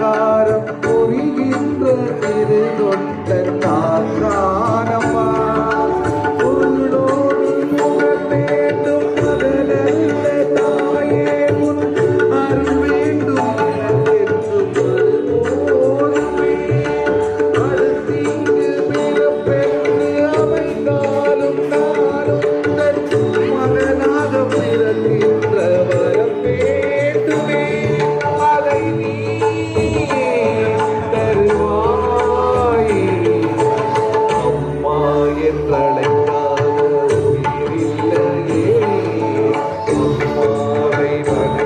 காரம் Amen.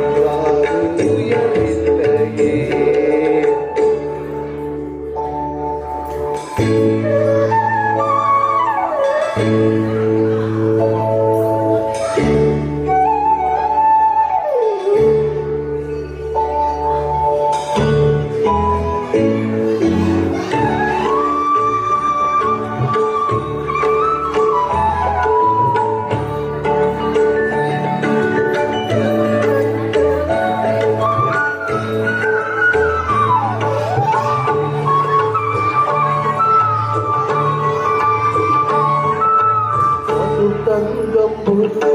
மாணிக்கம் புத்து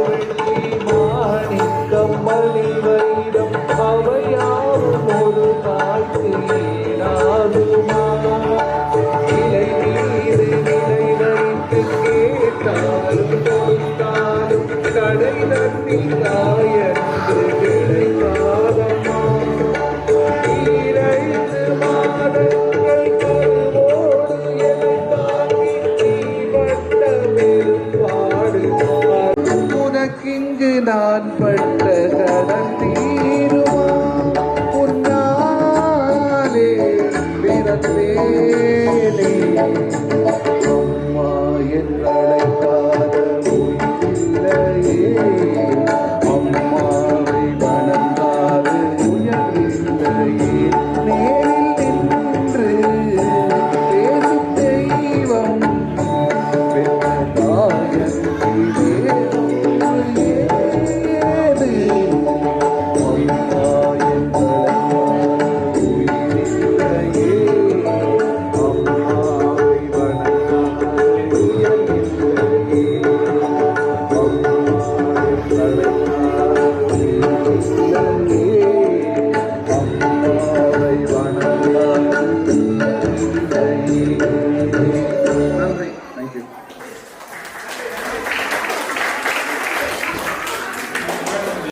மாணிக்கம் மலி வைரம் அவையாவும் ஒரு காட்சியாதுமா இலை மீது நிலை வைத்து கேட்டாலும் கடை நன்றி